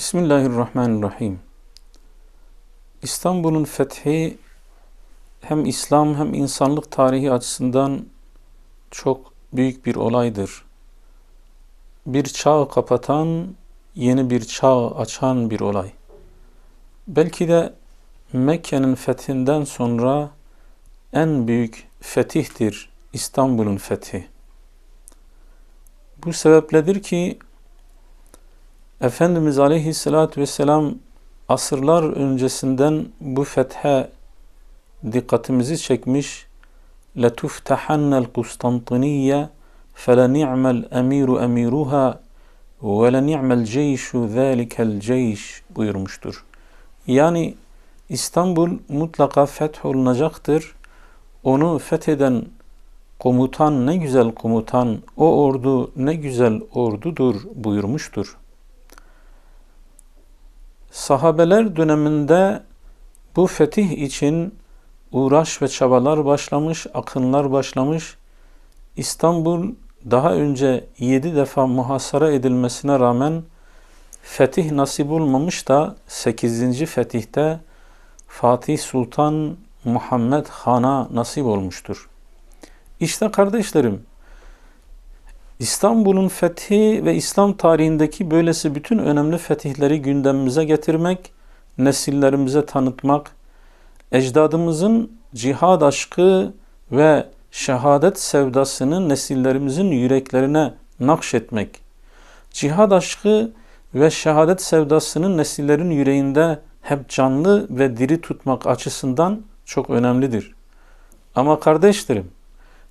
Bismillahirrahmanirrahim. İstanbul'un fethi hem İslam hem insanlık tarihi açısından çok büyük bir olaydır. Bir çağ kapatan, yeni bir çağ açan bir olay. Belki de Mekke'nin fethinden sonra en büyük fetihtir İstanbul'un fethi. Bu sebepledir ki Efendimiz Aleyhisselatü Vesselam asırlar öncesinden bu fethe dikkatimizi çekmiş. لَتُفْتَحَنَّ الْقُسْطَنْطِنِيَّ فَلَنِعْمَ الْاَمِيرُ اَمِيرُهَا وَلَنِعْمَ الْجَيْشُ ذَٰلِكَ الْجَيْشِ buyurmuştur. Yani İstanbul mutlaka fetholunacaktır. Onu fetheden komutan ne güzel komutan, o ordu ne güzel ordudur buyurmuştur. Sahabeler döneminde bu fetih için uğraş ve çabalar başlamış, akınlar başlamış. İstanbul daha önce yedi defa muhasara edilmesine rağmen fetih nasip olmamış da 8. fetihte Fatih Sultan Muhammed Han'a nasip olmuştur. İşte kardeşlerim, İstanbul'un fethi ve İslam tarihindeki böylesi bütün önemli fetihleri gündemimize getirmek, nesillerimize tanıtmak, ecdadımızın cihad aşkı ve şehadet sevdasını nesillerimizin yüreklerine nakşetmek, cihad aşkı ve şehadet sevdasını nesillerin yüreğinde hep canlı ve diri tutmak açısından çok önemlidir. Ama kardeşlerim,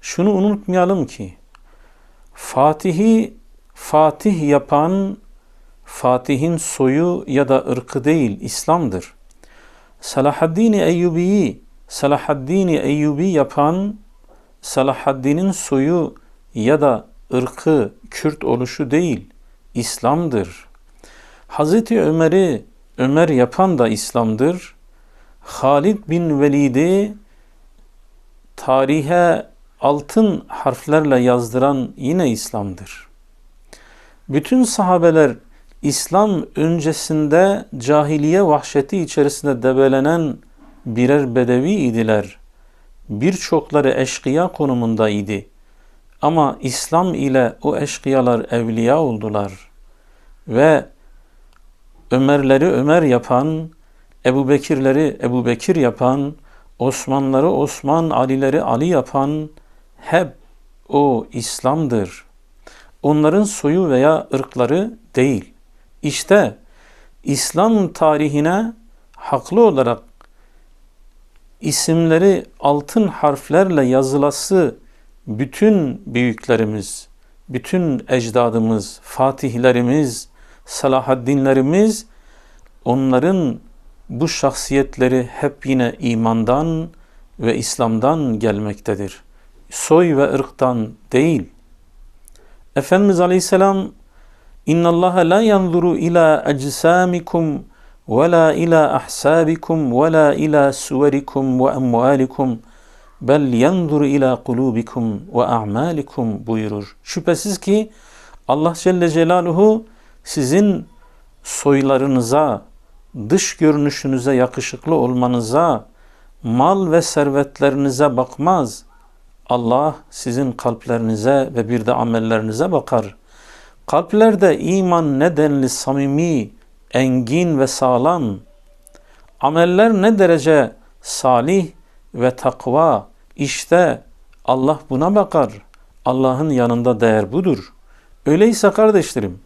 şunu unutmayalım ki, Fatih'i Fatih yapan Fatih'in soyu ya da ırkı değil, İslam'dır. Salahaddin Eyyubi'yi Salahaddin Eyyubi yapan Salahaddin'in soyu ya da ırkı Kürt oluşu değil, İslam'dır. Hazreti Ömer'i Ömer yapan da İslam'dır. Halid bin Velid'i tarihe altın harflerle yazdıran yine İslam'dır. Bütün sahabeler İslam öncesinde cahiliye vahşeti içerisinde debelenen birer bedevi idiler. Birçokları eşkıya konumundaydı. Ama İslam ile o eşkıyalar evliya oldular. Ve Ömerleri Ömer yapan, Ebu Bekirleri Ebu Bekir yapan, Osmanları Osman, Alileri Ali yapan hep o İslam'dır. Onların soyu veya ırkları değil. İşte İslam tarihine haklı olarak isimleri altın harflerle yazılası bütün büyüklerimiz, bütün ecdadımız, fatihlerimiz, Salahaddinlerimiz onların bu şahsiyetleri hep yine imandan ve İslam'dan gelmektedir. Soy ve ırktan değil. Efendimiz Aleyhisselam ila ecsamikum ve la ila ahsabikum ve la ila suverikum ve emvalikum bel yanzuru ila kulubikum ve a'malikum buyurur. Şüphesiz ki Allah Celle Celaluhu sizin soylarınıza, dış görünüşünüze yakışıklı olmanıza, mal ve servetlerinize bakmaz. Allah sizin kalplerinize ve bir de amellerinize bakar. Kalplerde iman nedenli samimi, engin ve sağlam. Ameller ne derece salih ve takva. İşte Allah buna bakar. Allah'ın yanında değer budur. Öyleyse kardeşlerim,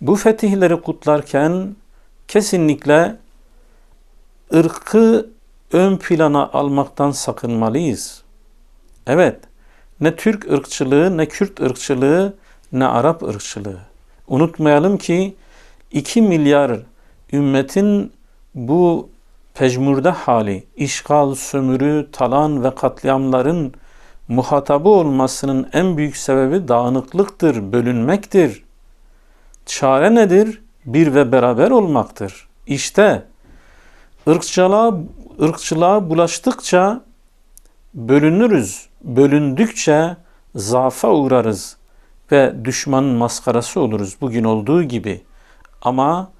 bu fetihleri kutlarken kesinlikle ırkı ön plana almaktan sakınmalıyız. Evet, ne Türk ırkçılığı, ne Kürt ırkçılığı, ne Arap ırkçılığı. Unutmayalım ki 2 milyar ümmetin bu pejmurde hali, işgal, sömürü, talan ve katliamların muhatabı olmasının en büyük sebebi dağınıklıktır, bölünmektir. Çare nedir? Bir ve beraber olmaktır. İşte ırkçılığa, ırkçılığa bulaştıkça bölünürüz. Bölündükçe zaafa uğrarız ve düşmanın maskarası oluruz bugün olduğu gibi. Ama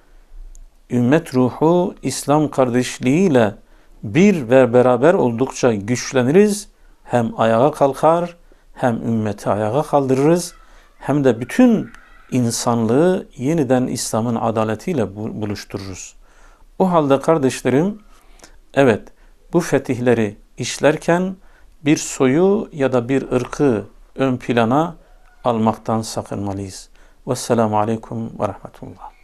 ümmet ruhu İslam kardeşliğiyle bir ve beraber oldukça güçleniriz. Hem ayağa kalkar, hem ümmeti ayağa kaldırırız, hem de bütün insanlığı yeniden İslam'ın adaletiyle bu- buluştururuz. O halde kardeşlerim, evet bu fetihleri işlerken bir soyu ya da bir ırkı ön plana almaktan sakınmalıyız. Vesselamu aleyküm ve rahmetullah.